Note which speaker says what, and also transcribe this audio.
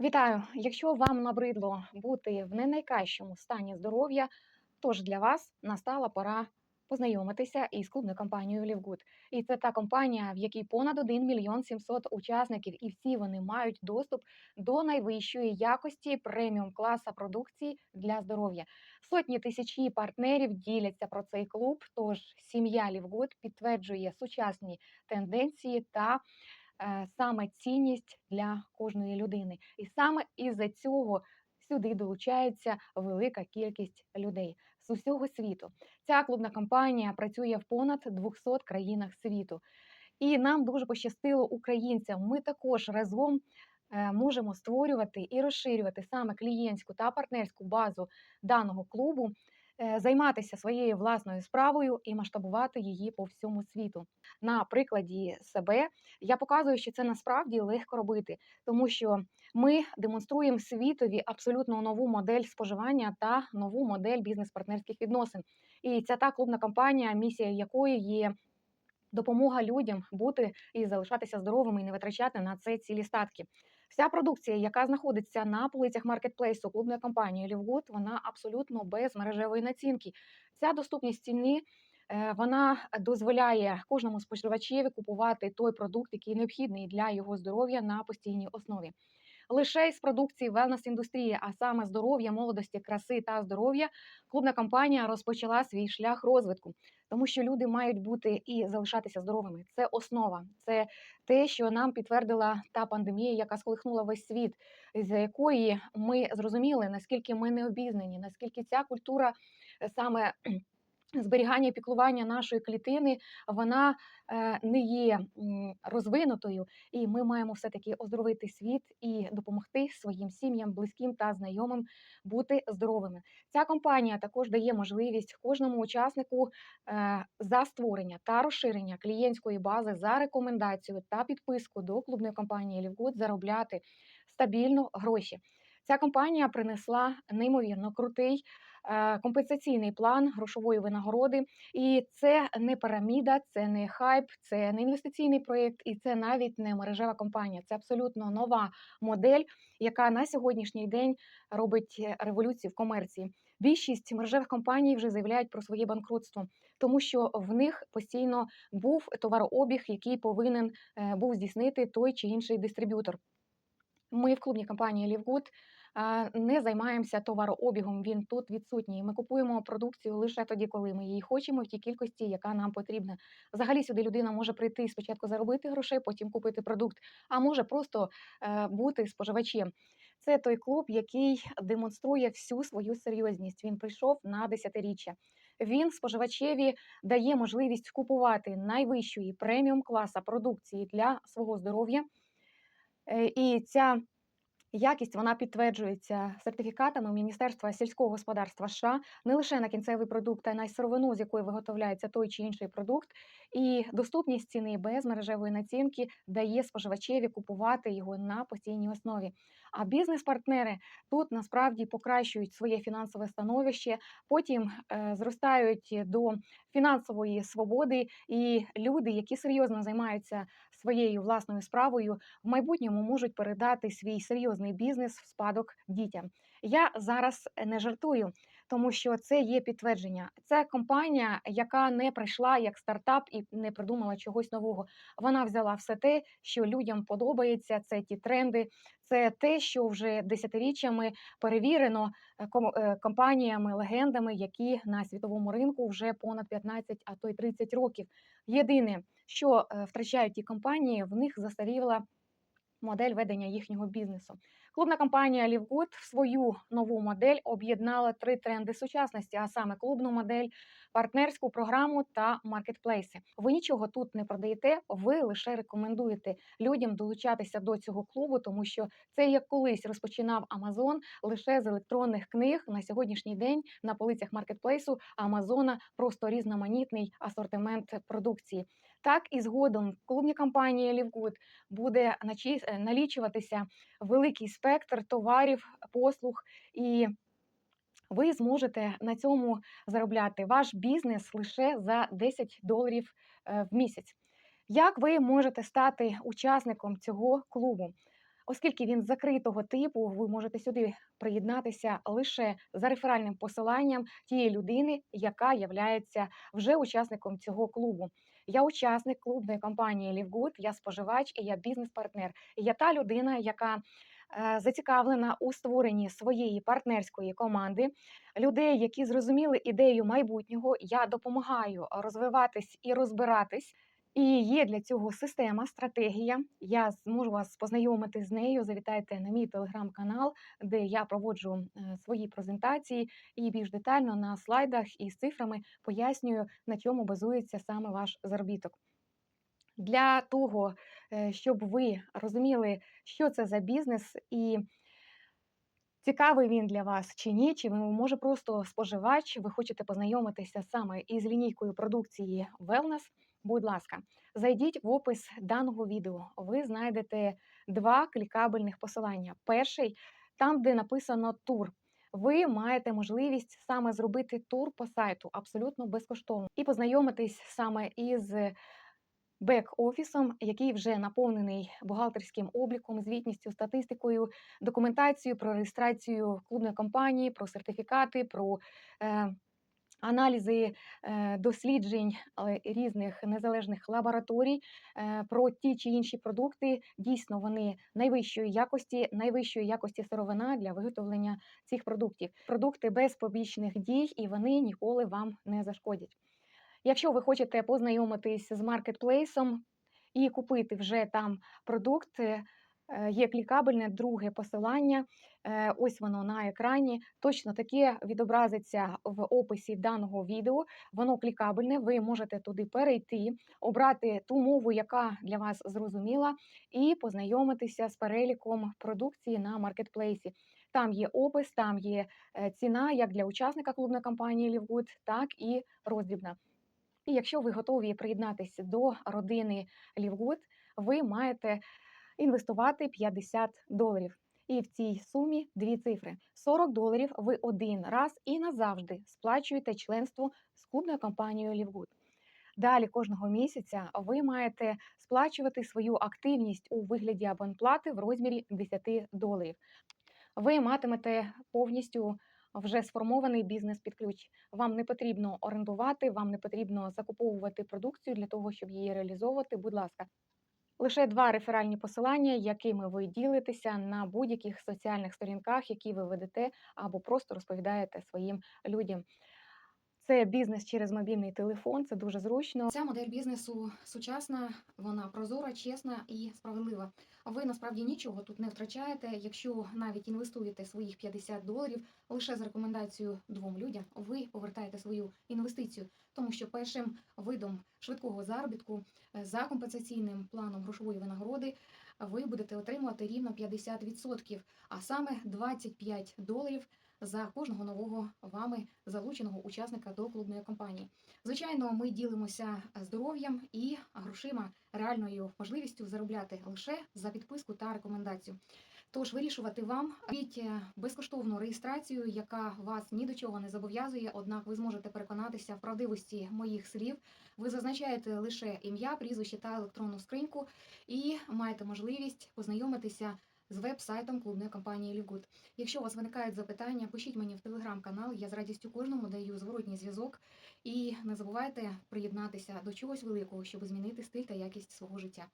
Speaker 1: Вітаю! Якщо вам набридло бути в не найкращому стані здоров'я, тож для вас настала пора познайомитися із клубною компанією Лівгуд. І це та компанія, в якій понад 1 мільйон 700 учасників, і всі вони мають доступ до найвищої якості преміум класа продукції для здоров'я. Сотні тисячі партнерів діляться про цей клуб. Тож сім'я Лівгуд підтверджує сучасні тенденції та саме цінність для кожної людини. І саме із-за цього сюди долучається велика кількість людей з усього світу. Ця клубна компанія працює в понад 200 країнах світу. І нам дуже пощастило українцям. Ми також разом е, можемо створювати і розширювати саме клієнтську та партнерську базу даного клубу, е, займатися своєю власною справою і масштабувати її по всьому світу. На прикладі себе я показую, що це насправді легко робити, тому що ми демонструємо світові абсолютно нову модель споживання та нову модель бізнес-партнерських відносин. І ця та клубна компанія, місія якої є допомога людям бути і залишатися здоровими і не витрачати на це цілі статки. Вся продукція, яка знаходиться на полицях маркетплейсу клубної компанії Лівгуд, вона абсолютно без мережевої націнки. Ця доступність ціни. е, Вона дозволяє кожному споживачеві купувати той продукт, який необхідний для його здоров'я на постійній основі. Лише із продукції wellness індустрії, а саме здоров'я, молодості, краси та здоров'я, клубна компанія розпочала свій шлях розвитку, тому що люди мають бути і залишатися здоровими. Це основа, це те, що нам підтвердила та пандемія, яка сколихнула весь світ, з якої ми зрозуміли, наскільки ми не обізнані, наскільки ця культура е, саме. Зберігання і піклування нашої клітини вона е, не є розвинутою, і ми маємо все таки оздоровити світ і допомогти своїм сім'ям, близьким та знайомим бути здоровими. Ця компанія також дає можливість кожному учаснику е, за створення та розширення клієнтської бази за рекомендацію та підписку до клубної компанії Лівгуд заробляти стабільно гроші. Ця компанія принесла неймовірно крутий компенсаційний план грошової винагороди, і це не піраміда, це не хайп, це не інвестиційний проєкт, і це навіть не мережева компанія. Це абсолютно нова модель, яка на сьогоднішній день робить е, революцію в комерції. Більшість мережевих компаній вже заявляють про своє банкрутство, тому що в них постійно був товарообіг, який повинен е, був здійснити той чи інший дистриб'ютор. Ми в клубній компанії Лівгуд не займаємося товарообігом. Він тут відсутній. Ми купуємо продукцію лише тоді, коли ми її хочемо, в тій кількості, яка нам потрібна. Взагалі сюди людина може прийти спочатку заробити грошей, потім купити продукт, а може просто е, бути споживачем. Це той клуб, який демонструє всю свою серйозність. Він прийшов на десятиріччя. Він споживачеві дає можливість купувати найвищої преміум класа продукції для свого здоров'я. Е, І ця якість вона підтверджується сертифікатами Міністерства сільського господарства США не лише на кінцевий продукт, а й на сировину, з якої виготовляється той чи інший продукт. І доступність ціни без мережевої націнки дає споживачеві купувати його на постійній основі. А бізнес-партнери тут насправді покращують своє фінансове становище, потім е, зростають до фінансової свободи, і люди, які серйозно займаються своєю власною справою, в майбутньому можуть передати свій серйозний бізнес в спадок дітям. Я зараз не жартую, тому що це є підтвердження. Це компанія, яка не прийшла як стартап і не придумала чогось нового. Вона взяла все те, що людям подобається. Це ті тренди, це те, що вже десятиріччями перевірено е, е, компаніями, легендами, які на світовому ринку вже понад 15, а то й 30 років. Єдине, що е, втрачають ті компанії, в них застаріла модель ведення їхнього бізнесу. Клубна компанія Лівгуд в свою нову модель об'єднала три тренди сучасності, а саме клубну модель, партнерську програму та маркетплейси. Ви нічого тут не продаєте, ви лише рекомендуєте людям долучатися до цього клубу, тому що це як колись розпочинав Амазон лише з електронних книг. На сьогоднішній день на полицях маркетплейсу Амазона просто різноманітний асортимент продукції. Так і згодом в клубній компанії Лівгуд буде е, налічуватися великий спектр товарів, послуг, і ви зможете на цьому заробляти ваш бізнес лише за 10 доларів е, в місяць. Як ви можете стати учасником цього клубу? Оскільки він закритого типу, ви можете сюди приєднатися лише за реферальним посиланням тієї людини, яка являється вже учасником цього клубу. Я учасник клубної компанії Лівгуд, я споживач і я бізнес-партнер. І Я та людина, яка е, зацікавлена у створенні своєї партнерської команди, людей, які зрозуміли ідею майбутнього. Я допомагаю розвиватись і розбиратись. І є для цього система, стратегія. Я зможу вас познайомити з нею. Завітайте на мій телеграм-канал, де я проводжу е, свої презентації і більш детально на слайдах із цифрами пояснюю, на чому базується саме ваш заробіток. Для того, е, щоб ви розуміли, що це за бізнес і цікавий він для вас чи ні, чи ви може просто споживач, ви хочете познайомитися саме із лінійкою продукції Wellness, будь ласка, зайдіть в опис даного відео. Ви знайдете два клікабельних посилання. Перший там, де написано тур. Ви маєте можливість саме зробити тур по сайту абсолютно безкоштовно і познайомитись саме із бек-офісом, який вже наповнений бухгалтерським обліком, звітністю, статистикою, документацією про реєстрацію клубної компанії, про сертифікати, про е, аналізи е, досліджень різних незалежних лабораторій е, про ті чи інші продукти. Дійсно, вони найвищої якості, найвищої якості сировина для виготовлення цих продуктів. Продукти без побічних дій, і вони ніколи вам не зашкодять. Якщо ви хочете познайомитись з маркетплейсом і купити вже там продукт, е, є клікабельне друге посилання. е, Ось воно на екрані. Точно таке відобразиться в описі даного відео. Воно клікабельне. Ви можете туди перейти, обрати ту мову, яка для вас зрозуміла, і познайомитися з переліком продукції на маркетплейсі. Там є опис, там є е, ціна як для учасника клубної компанії Лівгуд, так і роздрібна. І якщо ви готові приєднатися до родини Лівгуд, ви маєте інвестувати 50 доларів. І в цій сумі дві цифри: 40 доларів ви один раз і назавжди сплачуєте членство з клубною компанією Лівгуд. Далі кожного місяця ви маєте сплачувати свою активність у вигляді абонплати в розмірі 10 доларів. Ви матимете повністю вже сформований бізнес під ключ. Вам не потрібно орендувати, вам не потрібно закуповувати продукцію для того, щоб її реалізовувати. Будь ласка, лише два реферальні посилання, якими ви ділитеся на будь-яких соціальних сторінках, які ви ведете, або просто розповідаєте своїм людям. Це бізнес через мобільний телефон, це дуже зручно.
Speaker 2: Ця модель бізнесу сучасна, вона прозора, чесна і справедлива. Ви насправді нічого тут не втрачаєте. Якщо навіть інвестуєте своїх 50 доларів лише з рекомендацією двом людям, ви повертаєте свою інвестицію, тому що першим видом швидкого заробітку е, за компенсаційним планом грошової винагороди ви будете отримувати рівно 50%, а саме 25 доларів за кожного нового вами залученого учасника до клубної компанії. Звичайно, ми ділимося здоров'ям і грошима, реальною можливістю заробляти лише за підписку та рекомендацію. Тож вирішувати вам Робіть, е, безкоштовну реєстрацію, яка вас ні до чого не зобов'язує. Однак ви зможете переконатися в правдивості моїх слів. Ви зазначаєте лише ім'я, прізвище та електронну скриньку, і маєте можливість познайомитися з веб-сайтом клубної компанії Лівгуд. Якщо у вас виникають запитання, пишіть мені в телеграм-канал. Я з радістю кожному даю зворотній зв'язок. І не забувайте приєднатися до чогось великого, щоб змінити стиль та якість свого життя.